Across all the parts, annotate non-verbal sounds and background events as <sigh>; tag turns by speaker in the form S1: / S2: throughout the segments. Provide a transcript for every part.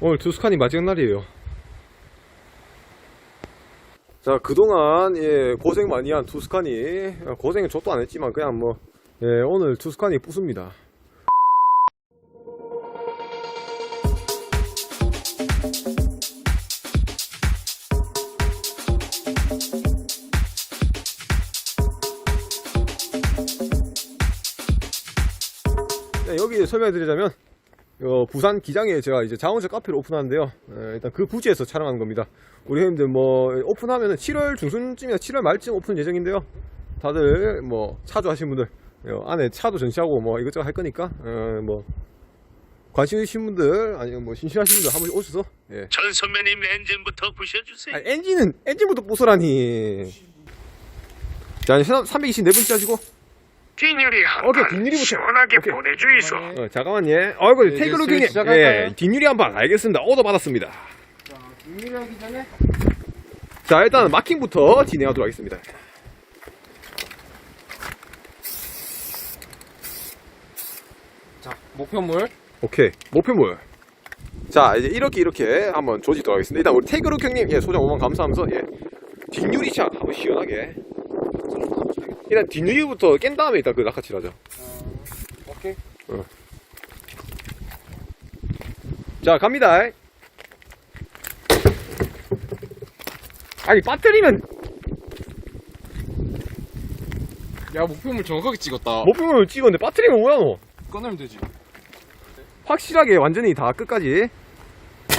S1: 오늘 투스칸이 마지막 날이에요. 자, 그동안, 예, 고생 많이 한 투스칸이, 어, 고생은 저도 안 했지만, 그냥 뭐, 예, 오늘 투스칸이 부숩니다. 네, 여기 설명해 드리자면, 어, 부산 기장에 제가 이제 자원차 카페를 오픈하는데요. 에, 일단 그 부지에서 촬영하는 겁니다. 우리 형님들 뭐 오픈하면은 7월 중순쯤이나 7월 말쯤 오픈 예정인데요. 다들 뭐 차주 하신 분들 어, 안에 차도 전시하고 뭐 이것저것 할 거니까 어, 뭐 관심 있으신 분들 아니면 뭐 신실하신 분들 한번 오셔서 예.
S2: 전 선배님 엔진부터 부셔주세요.
S1: 아, 엔진은 엔진부터 부숴라니. 자, 324번째 하시고
S2: 뒷유리 한
S1: 오케이,
S2: 판
S1: 뒷유리부터.
S2: 시원하게
S1: 오케이.
S2: 보내주이소.
S1: 어, 잠깐만 예. 어이구
S3: 네,
S1: 태그로
S3: 이제
S1: 경님
S3: 시작할까요?
S1: 예. 뒷유리 한 방 알겠습니다. 오더 받았습니다.
S3: 준비하기 전에
S1: 자 일단 마킹부터 진행하도록 하겠습니다
S3: 자 목표물
S1: 오케이 목표물 자 이제 이렇게 이렇게 한번 조지도록 하겠습니다 일단 우리 태그룩 형님 예 소장 5만 감사하면서 예 뒷유리 샷 한번 시원하게 일단 뒷유리부터 깬 다음에 일단 그 낙하칠하죠.
S3: 오케이.
S1: 자 갑니다. 아니 빠뜨리면
S3: 야 목표물 정확하게 찍었다.
S1: 목표물 찍었는데 빠뜨리면 뭐야 너?
S3: 꺼내면 되지.
S1: 확실하게 완전히 다 끝까지.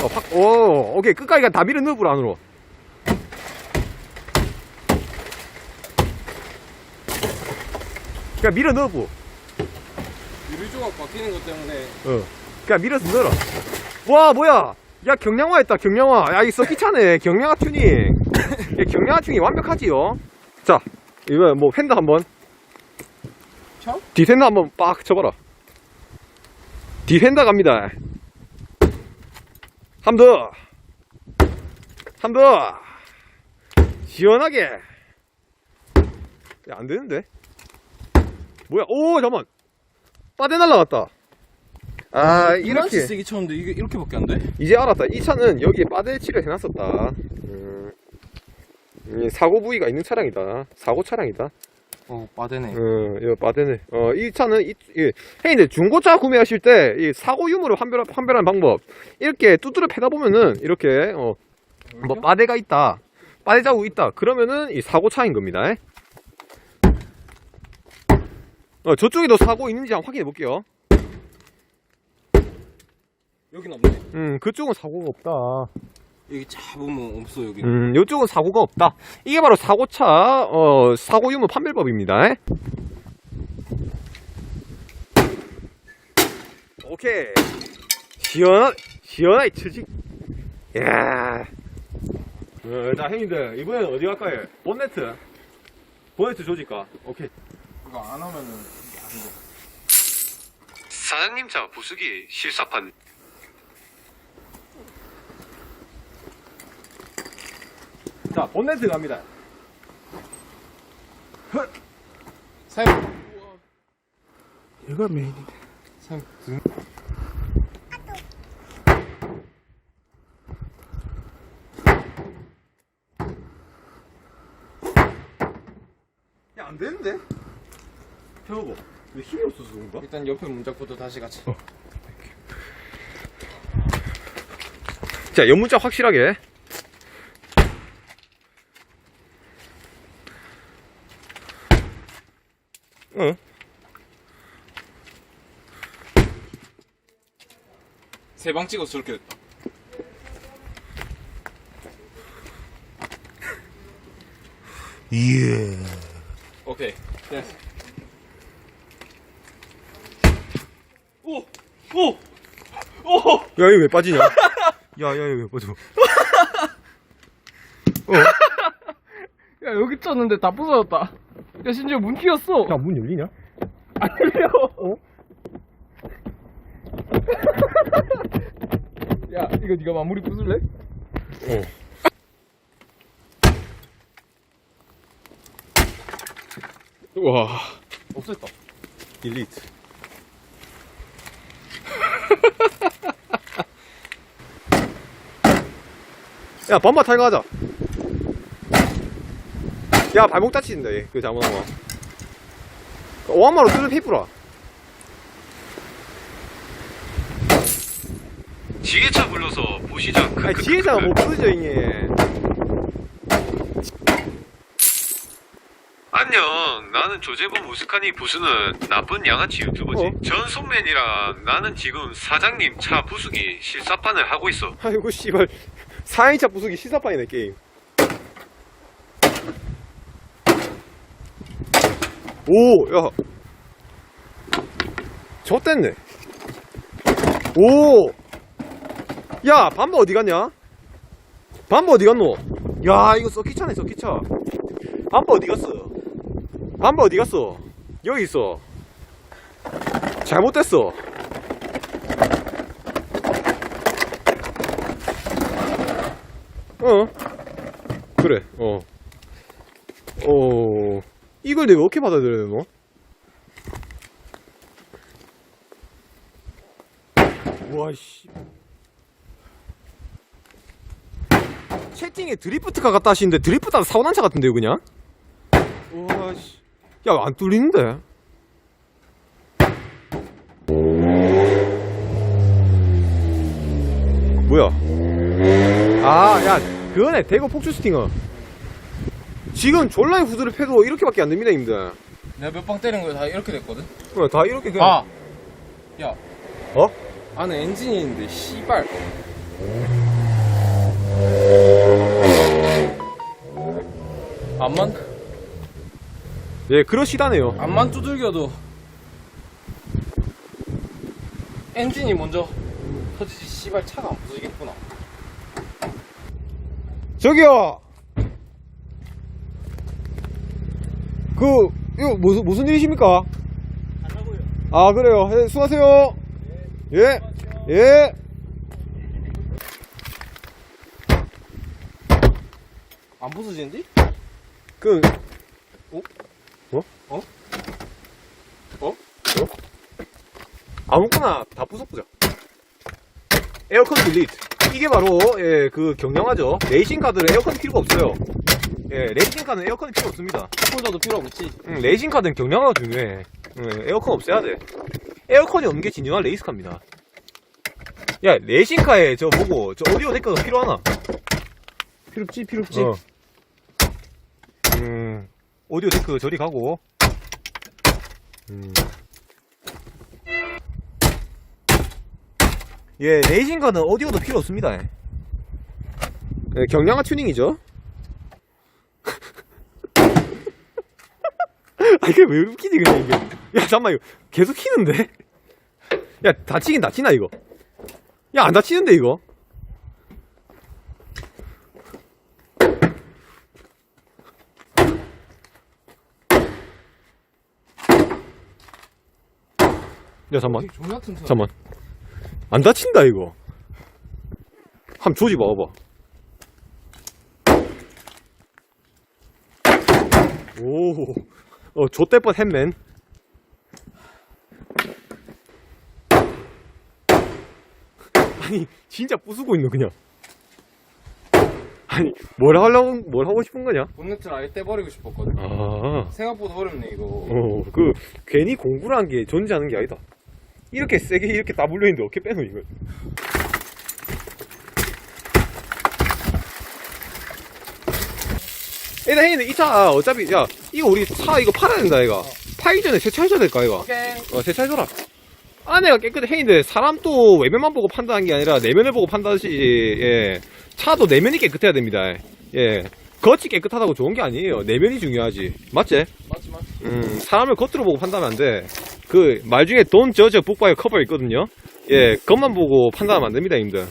S1: 어, 확, 오 오케이. 끝까지 다 밀어 넣어보라 안으로 그냥 밀어 넣어보
S3: 유리 조각 바뀌는 것 때문에.
S1: 어. 그냥 밀어서 넣어라 와 뭐야? 야 경량화 했다 경량화. 야 이 썩기차네. 경량화 튜닝. <laughs> 야, 경량화 튜닝 완벽하지요 자 이거 뭐 펜더 한번.
S3: 쳐?
S1: 디펜더 한번 빡 쳐봐라. 디펜더 갑니다. 한 더. 한 더. 시원하게. 야 안 되는데 뭐야 오 잠만 빠데 날라갔다 아 이렇게
S3: 세게 쳤는데 이게 이렇게밖에 안 돼?
S1: 이제 알았다. 이 차는 여기에 빠데치를 해놨었다. 음, 이 사고 부위가 있는 차량이다. 사고 차량이다.
S3: 어 빠대네
S1: 어, 이거 빠데네. 어, 이 차는 이, 이 형님들 중고차 구매하실 때 이 사고 유무를 판별 판별하는 방법 이렇게 두드려 패다 보면은 이렇게 어, 뭐 빠데가 있다. 빠데 자국 있다. 그러면은 이 사고 차인 겁니다. 어, 저쪽에도 사고 있는지 한번 확인해 볼게요.
S3: 여긴 없네
S1: 음, 그쪽은 사고가 없다.
S3: 여기 잡으면 없어 여기
S1: 음, 이쪽은 사고가 없다. 이게 바로 사고차, 어, 사고 유무 판별법입니다. 오케이. 시원, 시원하게 쳐지. 야 어, 자, 형님들, 이번엔 어디 갈까요? 본네트. 본네트 조질까? 오케이.
S3: 그거 안 하면은 안 돼
S1: 사장님 차 부수기 실사판. 자, 본네트 갑니다.
S3: 사용
S4: 얘가 메인인데.
S3: 사용 등
S1: 야, 안 되는데? 태워봐. 왜 힘이 없어서 그런가?
S3: 일단 옆에 문짝부터 다시 같이
S1: 자, 연문자 확실하게. 응.
S3: 세 방 찍어서 저렇게 됐다
S4: 예.
S3: 오케이 됐어 오! 오! 오!
S1: 야, 이거 왜 빠지냐? <laughs> 야, 야, 이거 왜 빠져? <laughs>
S5: 야 여기 쪘는데 다 부서졌다. 야 심지어 문 튀었어.
S1: 야, 문 열리냐?
S5: 안 열려. <laughs> 야 이거 네가 마무리 부술래?
S1: 어. 와,
S3: 없었다
S1: 딜리트. 야, 반바 탈거하자. 야, 발목 다치는다, 얘. 그 잘못한 거. 5한마로 뚫는 테이프라.
S2: 지게차 불러서 보시죠.
S1: 아니, 지혜자가 못 부르죠, 이게.
S2: 안녕. 나는 조재범 우스카니 부수는 나쁜 양아치 유튜버지.
S1: 어?
S2: 전 손맨이라 나는 지금 사장님 차 부수기 실사판을 하고 있어.
S1: 아이고, 씨발. 4인차 부수기 시사판이네, 게임. 오, 야. 졌댔네. 오! 야, 반바 어디 갔냐? 반바 어디 갔노? 야, 이거 썩기차네, 썩기차. 반바 어디 갔어? 반바 어디 갔어? 여기 있어. 잘못됐어. 어. 그래, 어. 어. 이걸 내가 어떻게 받아들여야 되노? 와, 씨. 채팅에 드리프트카 갔다 하시는데 드리프트가 사고난 차 같은데요, 그냥? 와, 씨. 야, 안 뚫리는데? 뭐야? 아, 야, 그거네. 대구 폭주 스팅어. 지금 졸라의 후드를 패도 이렇게밖에 안 됩니다, 임들.
S5: 내가 몇 방 때린 거다 이렇게 됐거든?
S1: 어, 다 이렇게 그냥.
S5: 아! 야.
S1: 어?
S5: 안에 엔진이 있는데, 씨발. 앞만,
S1: 예, 그러시다네요.
S5: 앞만 두들겨도, 엔진이 먼저 터지지, 씨발, 차가 안 부서지겠구나.
S1: 저기요! 그, 이거 무슨, 무슨 일이십니까? 아, 그래요. 예, 수고하세요. 예. 예.
S5: 안 부서지는데?
S1: 그,
S5: 어?
S1: 어?
S5: 어?
S1: 어? 어? 아무거나 다 부숴보자. 에어컨 딜리트. 이게 바로, 예, 그 경량하죠. 레이싱 카드는 에어컨 필요가 없어요. 예, 레이싱 카드는 에어컨이 필요 없습니다.
S5: 폴더도 필요 없지.
S1: 응, 레이싱 카드는 경량화가 중요해. 응, 에어컨 없애야 돼. 에어컨이 없는 게 진정한 레이스카입니다. 야, 레이싱카에 저 보고, 저 오디오 데크가 필요하나?
S5: 필요 없지, 필요 없지.
S1: 어. 음, 오디오 데크 저리 가고. 음. 예, 레이싱카는 오디오도 필요 없습니다. 예, 경량화 튜닝이죠. <laughs> 아, 이게 왜 웃기지, 근데 이게. 야, 잠깐만, 이거 계속 키는데? 야, 다치긴 다치나, 이거? 야, 안 다치는데, 이거? 야, 잠깐만. 잠깐만. 안 다친다, 이거. 한번 조지 봐봐. 오, 어, 뻔 했맨. 아니, 진짜 부수고 있노, 그냥. 아니, 뭘 하려고, 뭘 하고 싶은 거냐?
S5: 본네트를 아예 떼버리고 싶었거든.
S1: 아,
S5: 생각보다 어렵네, 이거.
S1: 어, 그, 괜히 공부를 한게 존재하는 게 아니다. 이렇게 세게 이렇게 딱 물려있는데 어떻게 빼노, 이걸. 일단 혜인이 이차 어차피 야 이거 우리 차 이거 팔아야 된다 이거 팔기 전에 세차해줘야 될까 이거
S5: 오케이.
S1: 어 세차해줘라 안에가 깨끗해 혜인데 사람 또 외면만 보고 판단한 게 아니라 내면을 보고 판단하시 예 차도 내면이 깨끗해야 됩니다 예 겉이 깨끗하다고 좋은 게 아니에요 내면이 중요하지 맞지?
S5: 맞지, 맞지.
S1: 음, 사람을 겉으로 보고 판단하면 안 돼. 그, 말 중에 돈 저저 북바이 커버 있거든요? 예, 겉만 보고 판단하면 안 됩니다, 님들.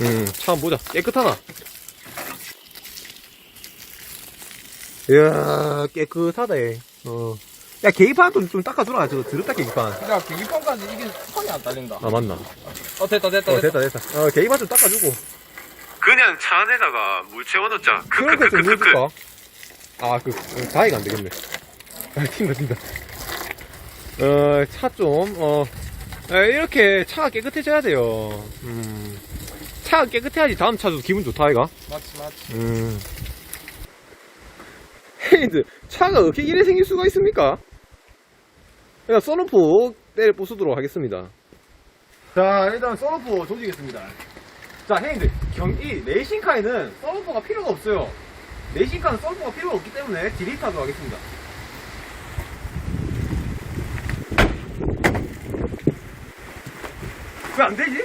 S1: 음, 차 한번 보자. 깨끗하나? 이야, 깨끗하다, 얘. 어. 야, 계기판 좀, 좀 닦아주라. 저거 드럽다, 계기판.
S5: 야, 계기판까지 이게 선이 안 딸린다.
S1: 아, 맞나?
S5: 어, 됐다, 됐다,
S1: 어,
S5: 됐다.
S1: 됐다, 됐다. 어, 계기판 좀 닦아주고.
S2: 그냥 차 안에다가 물 채워놓자.
S1: 그런 거좀. 해줄까? 아, 그, 어, 다이가 안 되겠네. 아, 튄다, 튄다. 어, 차 좀, 어, 에, 이렇게 차가 깨끗해져야 돼요. 음. 차가 깨끗해야지 다음 차도 기분 좋다 아이가
S5: 맞지, 맞지.
S1: 음. 헤이드 차가 어떻게 이래 생길 수가 있습니까? 그냥 썬루프 때를 부수도록 하겠습니다. 자 일단 썬루프 조지겠습니다. 자 헤이드 경 이 레이싱카에는 썬루프가 필요가 없어요. 레이싱카는 썬루프가 필요가 없기 때문에 딜리트하도록 하겠습니다. 왜 안 되지?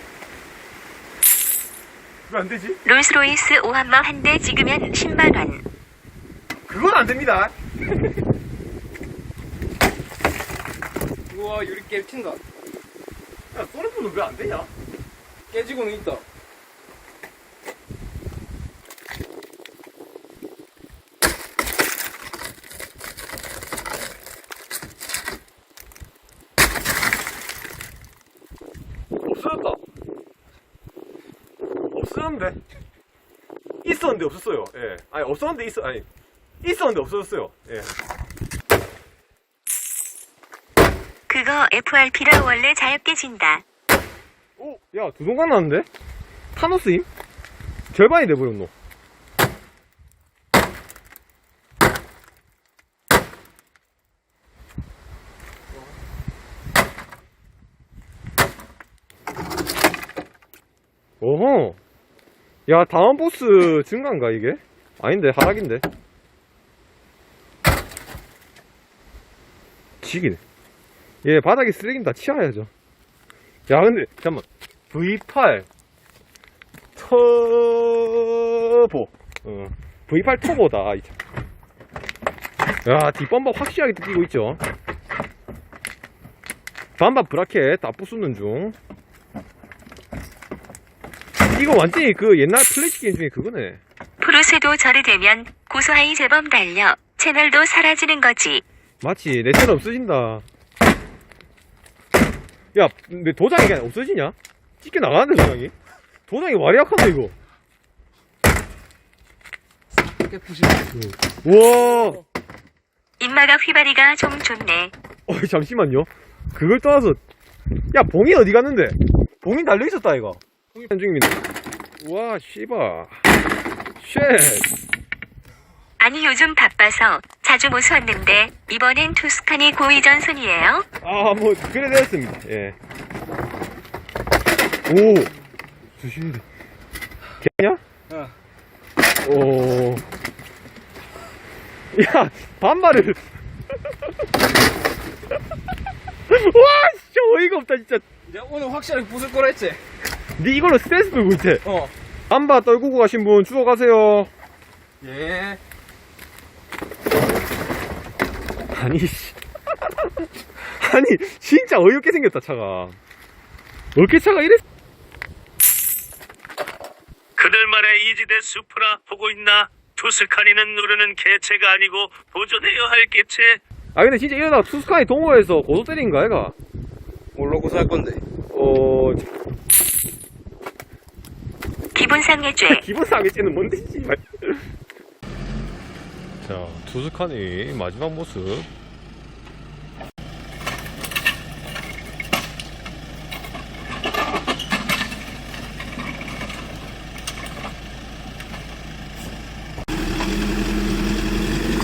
S1: 왜 안 되지?
S6: 롤스로이스 오한마 한대 찍으면 10만 원.
S1: 그건 안 됩니다.
S5: 우와, 유리 깨친다.
S1: 야, 썬루프는 왜 안 되냐?
S5: 깨지고는 있다.
S1: 없었는데. 있었는데 없었어요. 예. 아니, 없었는데 있어, 아니. 있었는데 없어졌어요. 예.
S6: 그거 FRP라 원래 자유 깨진다.
S1: 오, 야, 두 동강 났는데? 타노스임? 절반이 돼버렸노. 오호. 야, 다음 보스 증가인가, 이게? 아닌데, 하락인데. 지기네. 얘 바닥에 쓰레기는 다 치워야죠. 야, 근데, 잠깐만. V8 터보. 어, V8 터보다. 야, 뒷범벅 확실하게 뜯기고 있죠. 반반 브라켓 다 부수는 중. 이거 완전히 그 옛날 플래시 게임 중에 그거네.
S6: 프로세도 절이 되면 고소하이 재범 달려 채널도 사라지는 거지.
S1: 마치 내 채널 없어진다. 야, 내 도장이 그냥 없어지냐? 찍게 나가는데 도장이? 도장이 와리약하다 이거.
S5: 깨부시다.
S1: 우와.
S6: 입마가 휘바리가 좀 좋네.
S1: 어이 잠시만요. 그걸 떠나서 야 봉이 어디 갔는데? 봉이 달려 있었다 이거. 봉이 중입니다. 우와 씨바. 쉣.
S6: 아니 요즘 바빠서 자주 못 왔는데 이번엔 투스칸이 고위전선이에요.
S1: 아 뭐 그래 되었습니다. 예. 오. 조심히. 개냐?
S5: 어.
S1: 오. 야 반말을. <laughs> 와 진짜 어이가 없다 진짜.
S5: 내가 오늘 확실하게 부술 거라 했지?
S1: 니 이걸로 스트레스 풀고 있지?
S5: 어.
S1: 안바 떨구고 가신 분 주워 가세요.
S5: 예.
S1: 아니, 씨. <laughs> 아니, 진짜 어이없게 생겼다, 차가. 어떻게 차가 이래?
S7: 그들 말에 이지대 수프라 보고 있나? 투스카니는 누르는 개체가 아니고 보존해야 할 개체.
S1: 아, 근데 진짜 이러다가 투스카이 동호회에서 고소 때린 거 아이가?
S5: 뭘로 고소할 건데?
S1: 어,
S6: 기본상해죄. <laughs>
S1: 기본 상해죄는 뭔데, 씨발. 자, 투스카니 마지막 모습.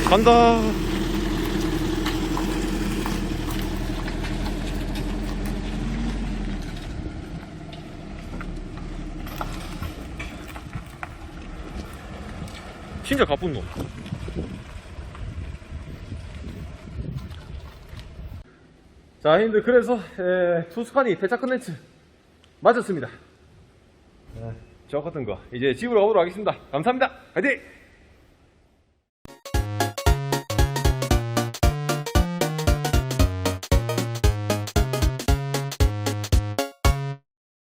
S1: 간다. 진짜 가쁜 놈. 자, 형님들, 그래서, 에, 투스카니 대차 컨텐츠 맞았습니다. 네, 저 같은 거, 이제 집으로 가보도록 하겠습니다. 감사합니다. 화이팅!